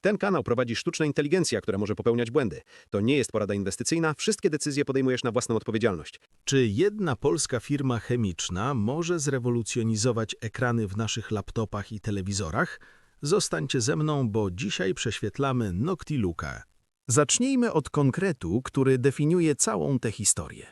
Ten kanał prowadzi sztuczna inteligencja, która może popełniać błędy. To nie jest porada inwestycyjna, wszystkie decyzje podejmujesz na własną odpowiedzialność. Czy jedna polska firma chemiczna może zrewolucjonizować ekrany w naszych laptopach i telewizorach? Zostańcie ze mną, bo dzisiaj prześwietlamy Noctiluca. Zacznijmy od konkretu, który definiuje całą tę historię.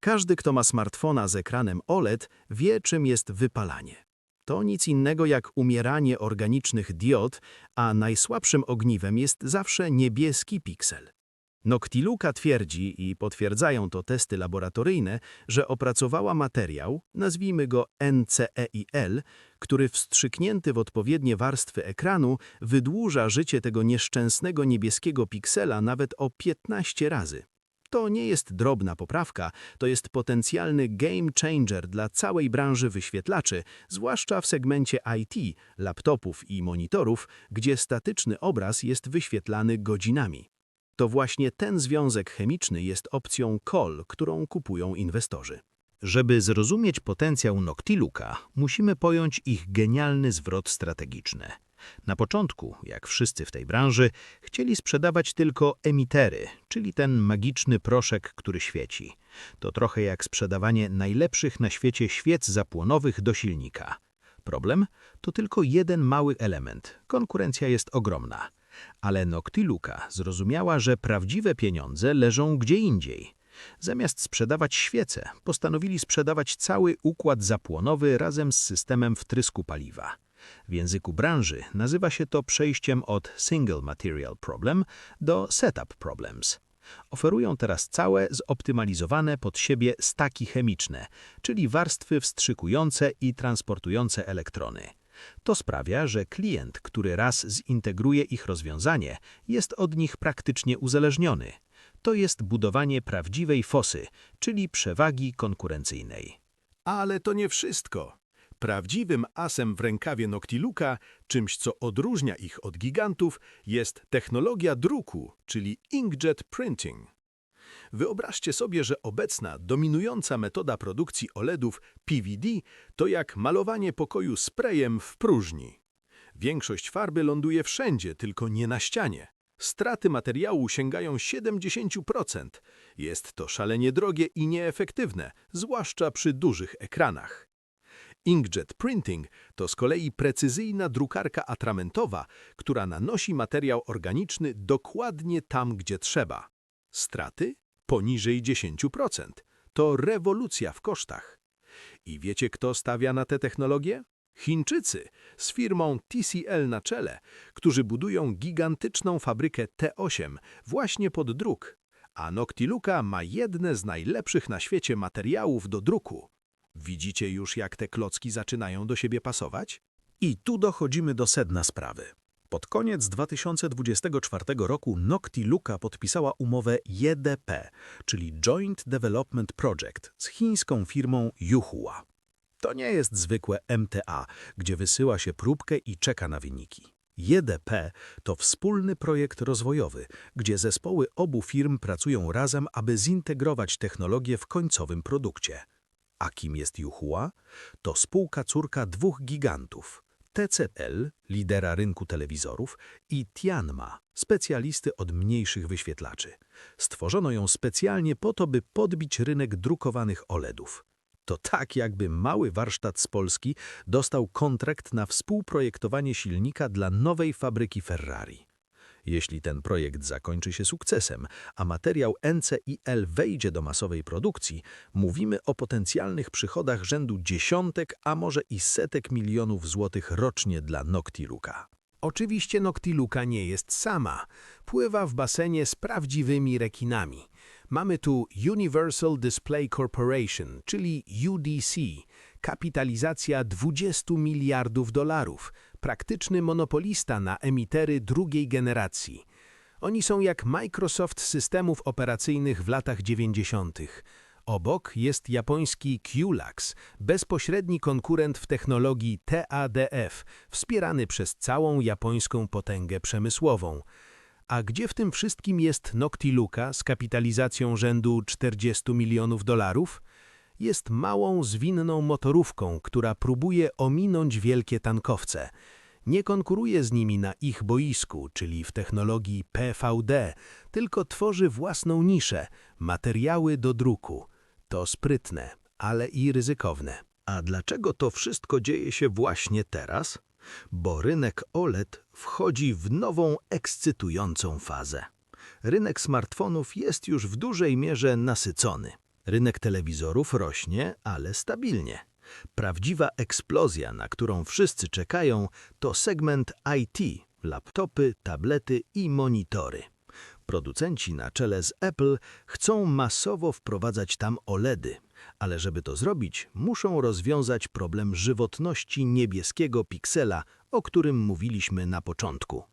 Każdy, kto ma smartfona z ekranem OLED, wie, czym jest wypalanie. To nic innego jak umieranie organicznych diod, a najsłabszym ogniwem jest zawsze niebieski piksel. Noctiluca twierdzi, i potwierdzają to testy laboratoryjne, że opracowała materiał, nazwijmy go NCEIL, który wstrzyknięty w odpowiednie warstwy ekranu wydłuża życie tego nieszczęsnego niebieskiego piksela nawet o 15 razy. To nie jest drobna poprawka, to jest potencjalny game changer dla całej branży wyświetlaczy, zwłaszcza w segmencie IT, laptopów i monitorów, gdzie statyczny obraz jest wyświetlany godzinami. To właśnie ten związek chemiczny jest opcją call, którą kupują inwestorzy. Żeby zrozumieć potencjał Noctiluca, musimy pojąć ich genialny zwrot strategiczny. Na początku, jak wszyscy w tej branży, chcieli sprzedawać tylko emitery, czyli ten magiczny proszek, który świeci. To trochę jak sprzedawanie najlepszych na świecie świec zapłonowych do silnika. Problem? To tylko jeden mały element. Konkurencja jest ogromna. Ale Noctiluca zrozumiała, że prawdziwe pieniądze leżą gdzie indziej. Zamiast sprzedawać świece, postanowili sprzedawać cały układ zapłonowy razem z systemem wtrysku paliwa. W języku branży nazywa się to przejściem od Single Material Problem do Setup Problems. Oferują teraz całe zoptymalizowane pod siebie staki chemiczne, czyli warstwy wstrzykujące i transportujące elektrony. To sprawia, że klient, który raz zintegruje ich rozwiązanie, jest od nich praktycznie uzależniony. To jest budowanie prawdziwej fosy, czyli przewagi konkurencyjnej. Ale to nie wszystko. Prawdziwym asem w rękawie Noctiluca, czymś co odróżnia ich od gigantów, jest technologia druku, czyli inkjet printing. Wyobraźcie sobie, że obecna, dominująca metoda produkcji OLEDów PVD to jak malowanie pokoju sprayem w próżni. Większość farby ląduje wszędzie, tylko nie na ścianie. Straty materiału sięgają 70%. Jest to szalenie drogie i nieefektywne, zwłaszcza przy dużych ekranach. Inkjet printing to z kolei precyzyjna drukarka atramentowa, która nanosi materiał organiczny dokładnie tam, gdzie trzeba. Straty? Poniżej 10%. To rewolucja w kosztach. I wiecie, kto stawia na te technologie? Chińczycy z firmą TCL na czele, którzy budują gigantyczną fabrykę T8 właśnie pod druk, a Noctiluca ma jedne z najlepszych na świecie materiałów do druku. Widzicie już, jak te klocki zaczynają do siebie pasować? I tu dochodzimy do sedna sprawy. Pod koniec 2024 roku Noctiluca podpisała umowę JDP, czyli Joint Development Project, z chińską firmą Yuhua. To nie jest zwykłe MTA, gdzie wysyła się próbkę i czeka na wyniki. JDP to wspólny projekt rozwojowy, gdzie zespoły obu firm pracują razem, aby zintegrować technologię w końcowym produkcie. A kim jest Yuhua? To spółka córka dwóch gigantów. TCL, lidera rynku telewizorów, i Tianma, specjalisty od mniejszych wyświetlaczy. Stworzono ją specjalnie po to, by podbić rynek drukowanych OLEDów. To tak, jakby mały warsztat z Polski dostał kontrakt na współprojektowanie silnika dla nowej fabryki Ferrari. Jeśli ten projekt zakończy się sukcesem, a materiał NCIL wejdzie do masowej produkcji, mówimy o potencjalnych przychodach rzędu dziesiątek, a może i setek milionów złotych rocznie dla Noctiluca. Oczywiście Noctiluca nie jest sama. Pływa w basenie z prawdziwymi rekinami. Mamy tu Universal Display Corporation, czyli UDC, kapitalizacja 20 miliardów dolarów, praktyczny monopolista na emitery drugiej generacji. Oni są jak Microsoft systemów operacyjnych w latach 90. Obok jest japoński QLux, bezpośredni konkurent w technologii TADF, wspierany przez całą japońską potęgę przemysłową. A gdzie w tym wszystkim jest Noctiluca z kapitalizacją rzędu 40 milionów dolarów? Jest małą, zwinną motorówką, która próbuje ominąć wielkie tankowce – Nie konkuruje z nimi na ich boisku, czyli w technologii PVD, tylko tworzy własną niszę materiały do druku. To sprytne, ale i ryzykowne. A dlaczego to wszystko dzieje się właśnie teraz? Bo rynek OLED wchodzi w nową, ekscytującą fazę. Rynek smartfonów jest już w dużej mierze nasycony. Rynek telewizorów rośnie, ale stabilnie. Prawdziwa eksplozja, na którą wszyscy czekają, to segment IT, laptopy, tablety i monitory. Producenci na czele z Apple chcą masowo wprowadzać tam OLEDy, ale żeby to zrobić, muszą rozwiązać problem żywotności niebieskiego piksela, o którym mówiliśmy na początku.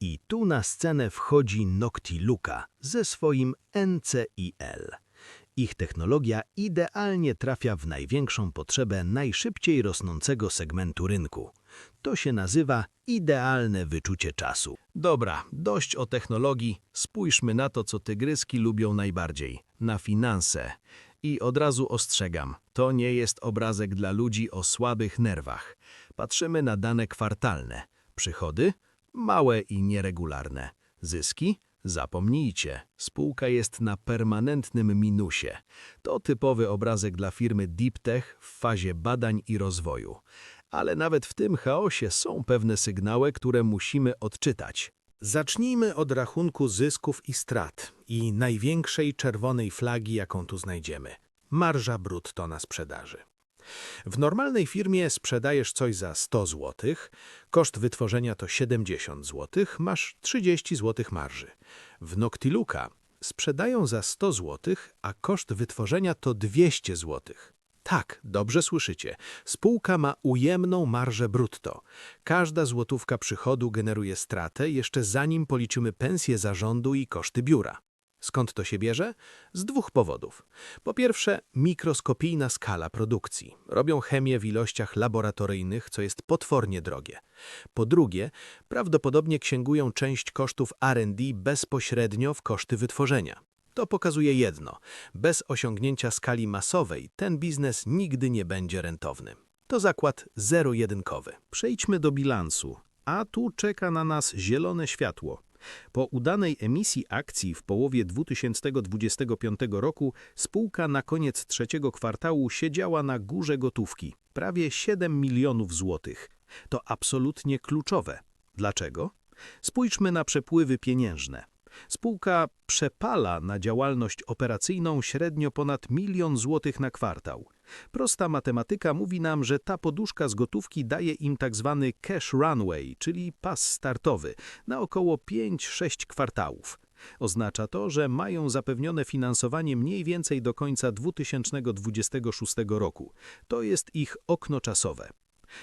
I tu na scenę wchodzi Noctiluca ze swoim NCIL. Ich technologia idealnie trafia w największą potrzebę najszybciej rosnącego segmentu rynku. To się nazywa idealne wyczucie czasu. Dobra, dość o technologii, spójrzmy na to, co tygryski lubią najbardziej na finanse. I od razu ostrzegam, to nie jest obrazek dla ludzi o słabych nerwach. Patrzymy na dane kwartalne. Przychody? Małe i nieregularne. Zyski? Zapomnijcie, spółka jest na permanentnym minusie. To typowy obrazek dla firmy Deep Tech w fazie badań i rozwoju. Ale nawet w tym chaosie są pewne sygnały, które musimy odczytać. Zacznijmy od rachunku zysków i strat i największej czerwonej flagi, jaką tu znajdziemy. Marża brutto na sprzedaży. W normalnej firmie sprzedajesz coś za 100 zł, koszt wytworzenia to 70 zł, masz 30 zł marży. W Noctiluca sprzedają za 100 zł, a koszt wytworzenia to 200 zł. Tak, dobrze słyszycie. Spółka ma ujemną marżę brutto. Każda złotówka przychodu generuje stratę, jeszcze zanim policzymy pensję zarządu i koszty biura. Skąd to się bierze? Z dwóch powodów. Po pierwsze, mikroskopijna skala produkcji. Robią chemię w ilościach laboratoryjnych, co jest potwornie drogie. Po drugie, prawdopodobnie księgują część kosztów R&D bezpośrednio w koszty wytworzenia. To pokazuje jedno. Bez osiągnięcia skali masowej ten biznes nigdy nie będzie rentowny. To zakład zero-jedynkowy. Przejdźmy do bilansu, a tu czeka na nas zielone światło. Po udanej emisji akcji w połowie 2025 roku spółka na koniec trzeciego kwartału siedziała na górze gotówki, prawie 7 milionów złotych. To absolutnie kluczowe. Dlaczego? Spójrzmy na przepływy pieniężne. Spółka przepala na działalność operacyjną średnio ponad milion złotych na kwartał. Prosta matematyka mówi nam, że ta poduszka z gotówki daje im tak zwany cash runway, czyli pas startowy, na około 5-6 kwartałów. Oznacza to, że mają zapewnione finansowanie mniej więcej do końca 2026 roku. To jest ich okno czasowe.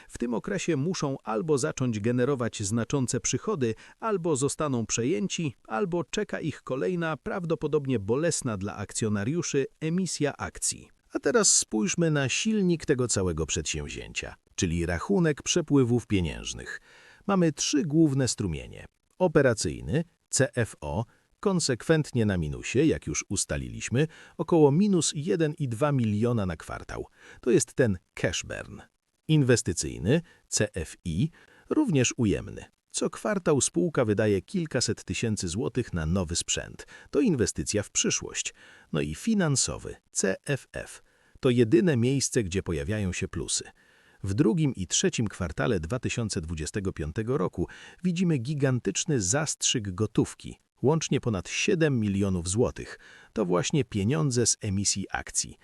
W tym okresie muszą albo zacząć generować znaczące przychody, albo zostaną przejęci, albo czeka ich kolejna, prawdopodobnie bolesna dla akcjonariuszy, emisja akcji. A teraz spójrzmy na silnik tego całego przedsięwzięcia, czyli rachunek przepływów pieniężnych. Mamy trzy główne strumienie. Operacyjny, CFO, konsekwentnie na minusie, jak już ustaliliśmy, około minus 1,2 miliona na kwartał. To jest ten cash burn. Inwestycyjny, CFI, również ujemny. Co kwartał spółka wydaje kilkaset tysięcy złotych na nowy sprzęt. To inwestycja w przyszłość. No i finansowy, CFF. To jedyne miejsce, gdzie pojawiają się plusy. W drugim i trzecim kwartale 2025 roku widzimy gigantyczny zastrzyk gotówki, łącznie ponad 7 milionów złotych. To właśnie pieniądze z emisji akcji.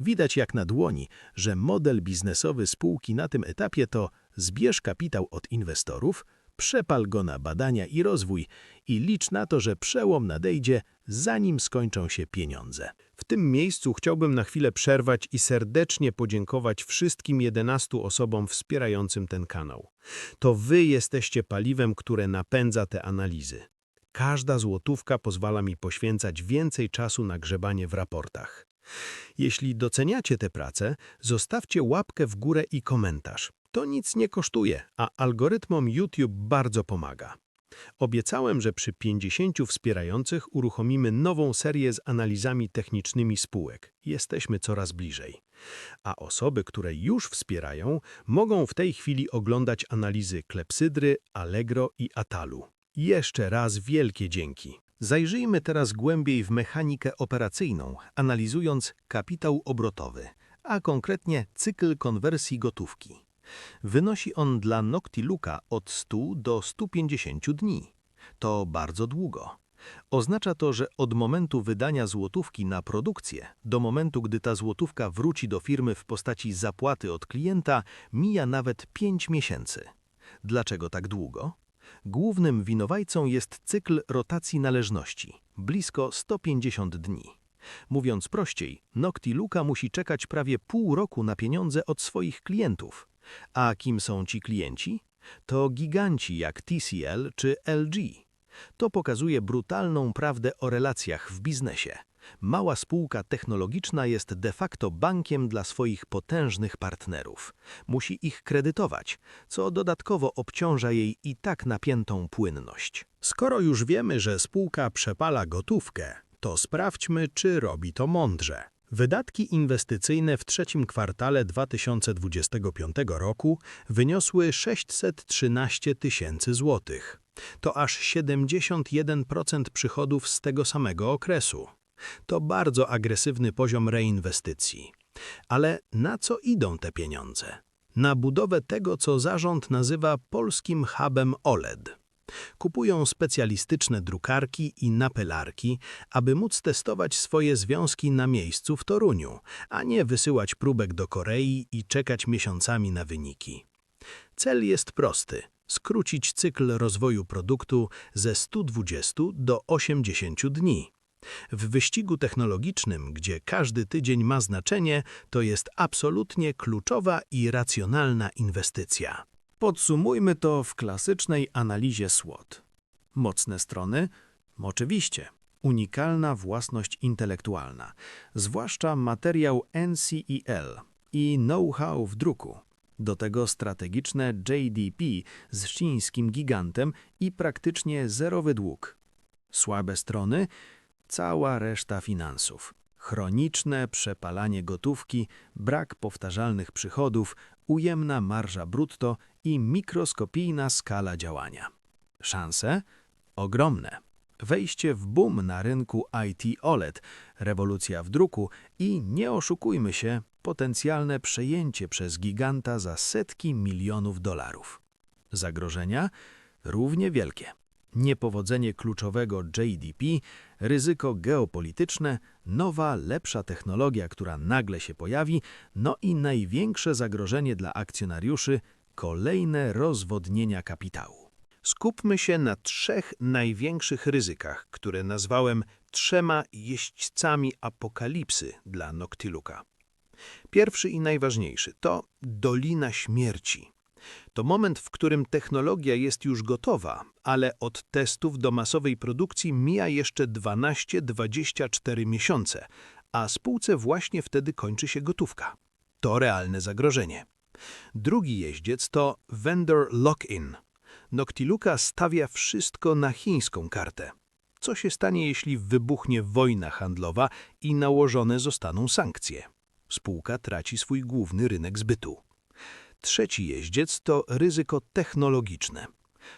Widać jak na dłoni, że model biznesowy spółki na tym etapie to zbierz kapitał od inwestorów, przepal go na badania i rozwój i licz na to, że przełom nadejdzie, zanim skończą się pieniądze. W tym miejscu chciałbym na chwilę przerwać i serdecznie podziękować wszystkim 11 osobom wspierającym ten kanał. To wy jesteście paliwem, które napędza te analizy. Każda złotówka pozwala mi poświęcać więcej czasu na grzebanie w raportach. Jeśli doceniacie tę pracę, zostawcie łapkę w górę i komentarz. To nic nie kosztuje, a algorytmom YouTube bardzo pomaga. Obiecałem, że przy 50 wspierających uruchomimy nową serię z analizami technicznymi spółek. Jesteśmy coraz bliżej. A osoby, które już wspierają, mogą w tej chwili oglądać analizy Klepsydry, Allegro i Atalu. Jeszcze raz wielkie dzięki. Zajrzyjmy teraz głębiej w mechanikę operacyjną, analizując kapitał obrotowy, a konkretnie cykl konwersji gotówki. Wynosi on dla Noctiluca od 100 do 150 dni. To bardzo długo. Oznacza to, że od momentu wydania złotówki na produkcję do momentu, gdy ta złotówka wróci do firmy w postaci zapłaty od klienta, mija nawet 5 miesięcy. Dlaczego tak długo? Głównym winowajcą jest cykl rotacji należności, blisko 150 dni. Mówiąc prościej, Noctiluca musi czekać prawie pół roku na pieniądze od swoich klientów. A kim są ci klienci? To giganci jak TCL czy LG. To pokazuje brutalną prawdę o relacjach w biznesie. Mała spółka technologiczna jest de facto bankiem dla swoich potężnych partnerów. Musi ich kredytować, co dodatkowo obciąża jej i tak napiętą płynność. Skoro już wiemy, że spółka przepala gotówkę, to sprawdźmy, czy robi to mądrze. Wydatki inwestycyjne w trzecim kwartale 2025 roku wyniosły 613 tysięcy złotych. To aż 71% przychodów z tego samego okresu. To bardzo agresywny poziom reinwestycji. Ale na co idą te pieniądze? Na budowę tego, co zarząd nazywa polskim hubem OLED. Kupują specjalistyczne drukarki i napelarki, aby móc testować swoje związki na miejscu w Toruniu, a nie wysyłać próbek do Korei i czekać miesiącami na wyniki. Cel jest prosty – skrócić cykl rozwoju produktu ze 120 do 80 dni. W wyścigu technologicznym, gdzie każdy tydzień ma znaczenie, to jest absolutnie kluczowa i racjonalna inwestycja. Podsumujmy to w klasycznej analizie SWOT. Mocne strony? Oczywiście. Unikalna własność intelektualna, zwłaszcza materiał NCEL i know-how w druku. Do tego strategiczne JDP z chińskim gigantem i praktycznie zerowy dług. Słabe strony? Cała reszta finansów. Chroniczne przepalanie gotówki, brak powtarzalnych przychodów, ujemna marża brutto i mikroskopijna skala działania. Szanse? Ogromne. Wejście w boom na rynku IT OLED, rewolucja w druku i, nie oszukujmy się, potencjalne przejęcie przez giganta za setki milionów dolarów. Zagrożenia? Równie wielkie. Niepowodzenie kluczowego JDP, ryzyko geopolityczne, nowa, lepsza technologia, która nagle się pojawi, no i największe zagrożenie dla akcjonariuszy kolejne rozwodnienia kapitału. Skupmy się na trzech największych ryzykach, które nazwałem trzema jeźdźcami apokalipsy dla Noctiluca. Pierwszy i najważniejszy to Dolina Śmierci. To moment, w którym technologia jest już gotowa, ale od testów do masowej produkcji mija jeszcze 12-24 miesiące, a spółce właśnie wtedy kończy się gotówka. To realne zagrożenie. Drugi jeździec to vendor lock-in. Noctiluca stawia wszystko na chińską kartę. Co się stanie, jeśli wybuchnie wojna handlowa i nałożone zostaną sankcje? Spółka traci swój główny rynek zbytu. Trzeci jeździec to ryzyko technologiczne.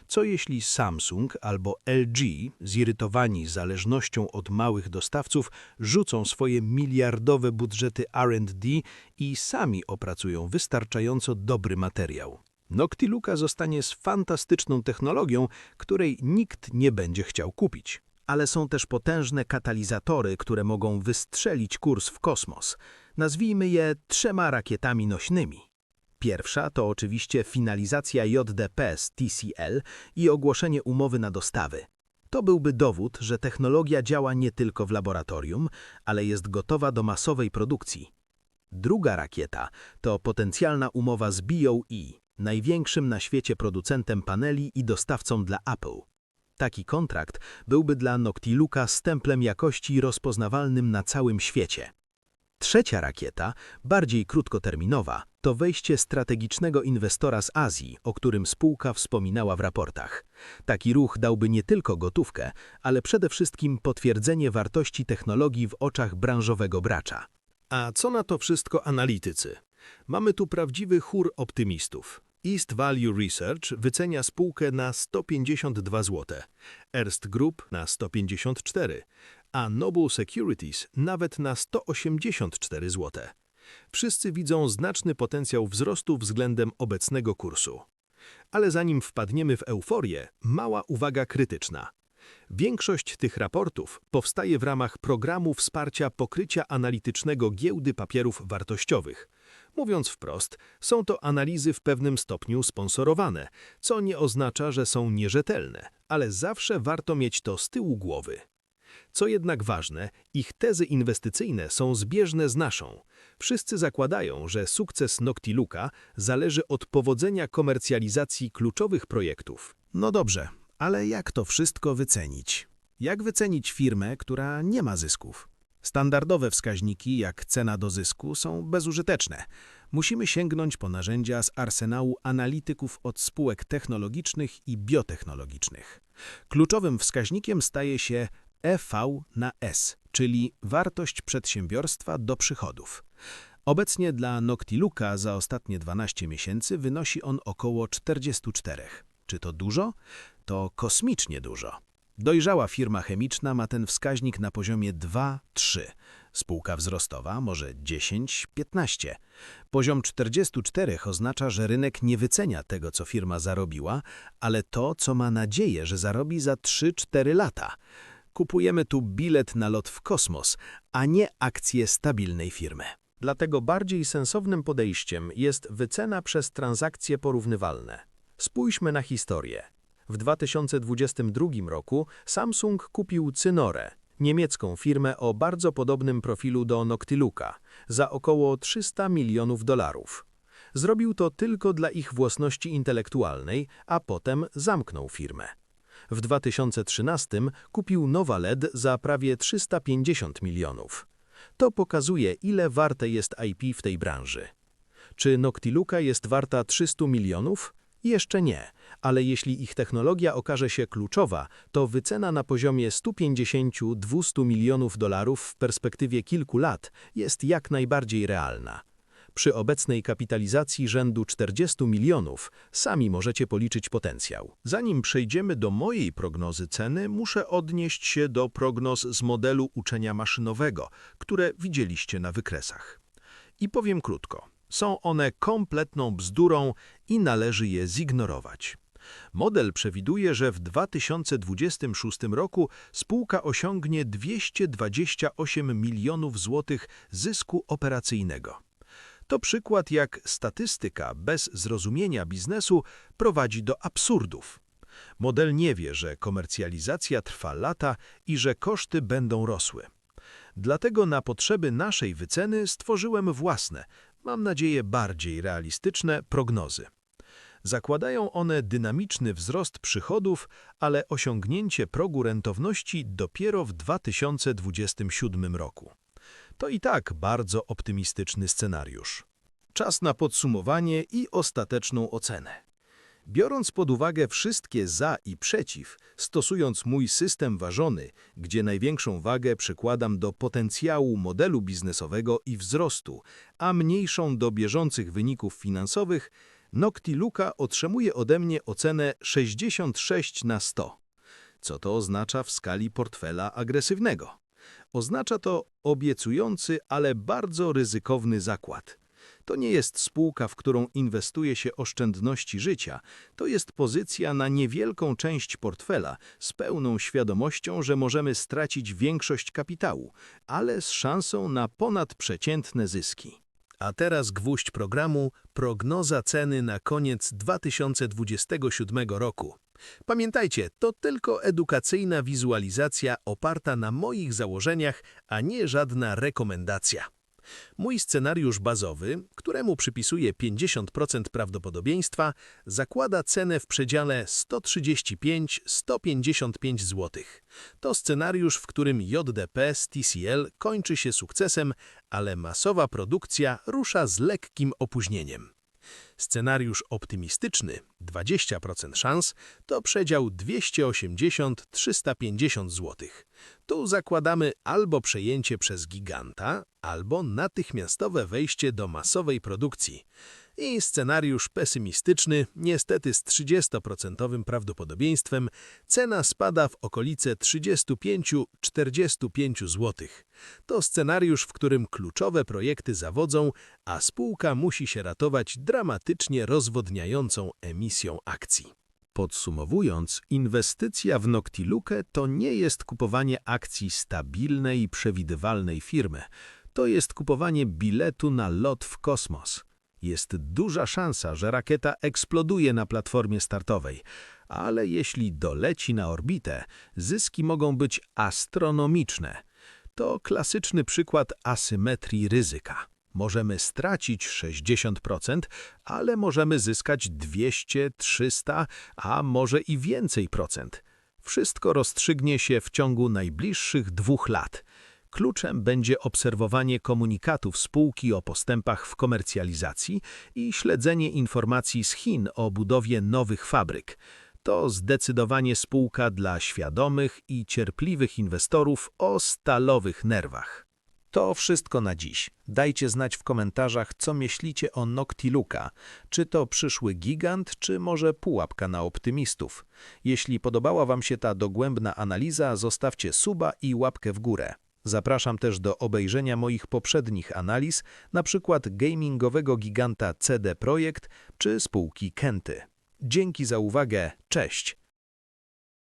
Co jeśli Samsung albo LG, zirytowani zależnością od małych dostawców, rzucą swoje miliardowe budżety R&D i sami opracują wystarczająco dobry materiał? Noctiluca zostanie z fantastyczną technologią, której nikt nie będzie chciał kupić. Ale są też potężne katalizatory, które mogą wystrzelić kurs w kosmos. Nazwijmy je trzema rakietami nośnymi. Pierwsza to oczywiście finalizacja JDP z TCL i ogłoszenie umowy na dostawy. To byłby dowód, że technologia działa nie tylko w laboratorium, ale jest gotowa do masowej produkcji. Druga rakieta to potencjalna umowa z BOE, największym na świecie producentem paneli i dostawcą dla Apple. Taki kontrakt byłby dla Noctiluca stemplem jakości rozpoznawalnym na całym świecie. Trzecia rakieta, bardziej krótkoterminowa, to wejście strategicznego inwestora z Azji, o którym spółka wspominała w raportach. Taki ruch dałby nie tylko gotówkę, ale przede wszystkim potwierdzenie wartości technologii w oczach branżowego bracza. A co na to wszystko analitycy? Mamy tu prawdziwy chór optymistów. East Value Research wycenia spółkę na 152 zł, Erst Group na 154, a Noble Securities nawet na 184 zł. Wszyscy widzą znaczny potencjał wzrostu względem obecnego kursu. Ale zanim wpadniemy w euforię, mała uwaga krytyczna. Większość tych raportów powstaje w ramach programu wsparcia pokrycia analitycznego giełdy papierów wartościowych. Mówiąc wprost, są to analizy w pewnym stopniu sponsorowane, co nie oznacza, że są nierzetelne, ale zawsze warto mieć to z tyłu głowy. Co jednak ważne, ich tezy inwestycyjne są zbieżne z naszą. Wszyscy zakładają, że sukces Noctiluca zależy od powodzenia komercjalizacji kluczowych projektów. No dobrze, ale jak to wszystko wycenić? Jak wycenić firmę, która nie ma zysków? Standardowe wskaźniki, jak cena do zysku, są bezużyteczne. Musimy sięgnąć po narzędzia z arsenału analityków od spółek technologicznych i biotechnologicznych. Kluczowym wskaźnikiem staje się EV na S, czyli wartość przedsiębiorstwa do przychodów. Obecnie dla Noctiluca za ostatnie 12 miesięcy wynosi on około 44. Czy to dużo? To kosmicznie dużo. Dojrzała firma chemiczna ma ten wskaźnik na poziomie 2-3. Spółka wzrostowa może 10-15. Poziom 44 oznacza, że rynek nie wycenia tego, co firma zarobiła, ale to, co ma nadzieję, że zarobi za 3-4 lata. Kupujemy tu bilet na lot w kosmos, a nie akcję stabilnej firmy. Dlatego bardziej sensownym podejściem jest wycena przez transakcje porównywalne. Spójrzmy na historię. W 2022 roku Samsung kupił Cynorę, niemiecką firmę o bardzo podobnym profilu do Noctiluca, za około 300 milionów dolarów. Zrobił to tylko dla ich własności intelektualnej, a potem zamknął firmę. W 2013 kupił Novaled za prawie 350 milionów. To pokazuje, ile warte jest IP w tej branży. Czy Noctiluca jest warta 300 milionów? Jeszcze nie, ale jeśli ich technologia okaże się kluczowa, to wycena na poziomie 150-200 milionów dolarów w perspektywie kilku lat jest jak najbardziej realna. Przy obecnej kapitalizacji rzędu 40 milionów sami możecie policzyć potencjał. Zanim przejdziemy do mojej prognozy ceny, muszę odnieść się do prognoz z modelu uczenia maszynowego, które widzieliście na wykresach. I powiem krótko. Są one kompletną bzdurą i należy je zignorować. Model przewiduje, że w 2026 roku spółka osiągnie 228 milionów złotych zysku operacyjnego. To przykład, jak statystyka bez zrozumienia biznesu prowadzi do absurdów. Model nie wie, że komercjalizacja trwa lata i że koszty będą rosły. Dlatego na potrzeby naszej wyceny stworzyłem własne, mam nadzieję bardziej realistyczne prognozy. Zakładają one dynamiczny wzrost przychodów, ale osiągnięcie progu rentowności dopiero w 2027 roku. To i tak bardzo optymistyczny scenariusz. Czas na podsumowanie i ostateczną ocenę. Biorąc pod uwagę wszystkie za i przeciw, stosując mój system ważony, gdzie największą wagę przykładam do potencjału modelu biznesowego i wzrostu, a mniejszą do bieżących wyników finansowych, Noctiluca otrzymuje ode mnie ocenę 66 na 100. Co to oznacza w skali portfela agresywnego? Oznacza to obiecujący, ale bardzo ryzykowny zakład. To nie jest spółka, w którą inwestuje się oszczędności życia. To jest pozycja na niewielką część portfela z pełną świadomością, że możemy stracić większość kapitału, ale z szansą na ponadprzeciętne zyski. A teraz gwóźdź programu prognoza ceny na koniec 2027 roku. Pamiętajcie, to tylko edukacyjna wizualizacja oparta na moich założeniach, a nie żadna rekomendacja. Mój scenariusz bazowy, któremu przypisuję 50% prawdopodobieństwa, zakłada cenę w przedziale 135-155 zł. To scenariusz, w którym JDP z TCL kończy się sukcesem, ale masowa produkcja rusza z lekkim opóźnieniem. Scenariusz optymistyczny, 20% szans, to przedział 280-350 zł. Tu zakładamy albo przejęcie przez giganta, albo natychmiastowe wejście do masowej produkcji. I scenariusz pesymistyczny, niestety z 30% prawdopodobieństwem, cena spada w okolice 35-45 zł. To scenariusz, w którym kluczowe projekty zawodzą, a spółka musi się ratować dramatycznie rozwodniającą emisją akcji. Podsumowując, inwestycja w Noctilukę to nie jest kupowanie akcji stabilnej i przewidywalnej firmy. To jest kupowanie biletu na lot w kosmos. Jest duża szansa, że rakieta eksploduje na platformie startowej, ale jeśli doleci na orbitę, zyski mogą być astronomiczne. To klasyczny przykład asymetrii ryzyka. Możemy stracić 60%, ale możemy zyskać 200, 300, a może i więcej procent. Wszystko rozstrzygnie się w ciągu najbliższych dwóch lat. Kluczem będzie obserwowanie komunikatów spółki o postępach w komercjalizacji i śledzenie informacji z Chin o budowie nowych fabryk. To zdecydowanie spółka dla świadomych i cierpliwych inwestorów o stalowych nerwach. To wszystko na dziś. Dajcie znać w komentarzach, co myślicie o Noctiluca. Czy to przyszły gigant, czy może pułapka na optymistów. Jeśli podobała Wam się ta dogłębna analiza, zostawcie suba i łapkę w górę. Zapraszam też do obejrzenia moich poprzednich analiz, na przykład gamingowego giganta CD Projekt czy spółki Kenty. Dzięki za uwagę, cześć!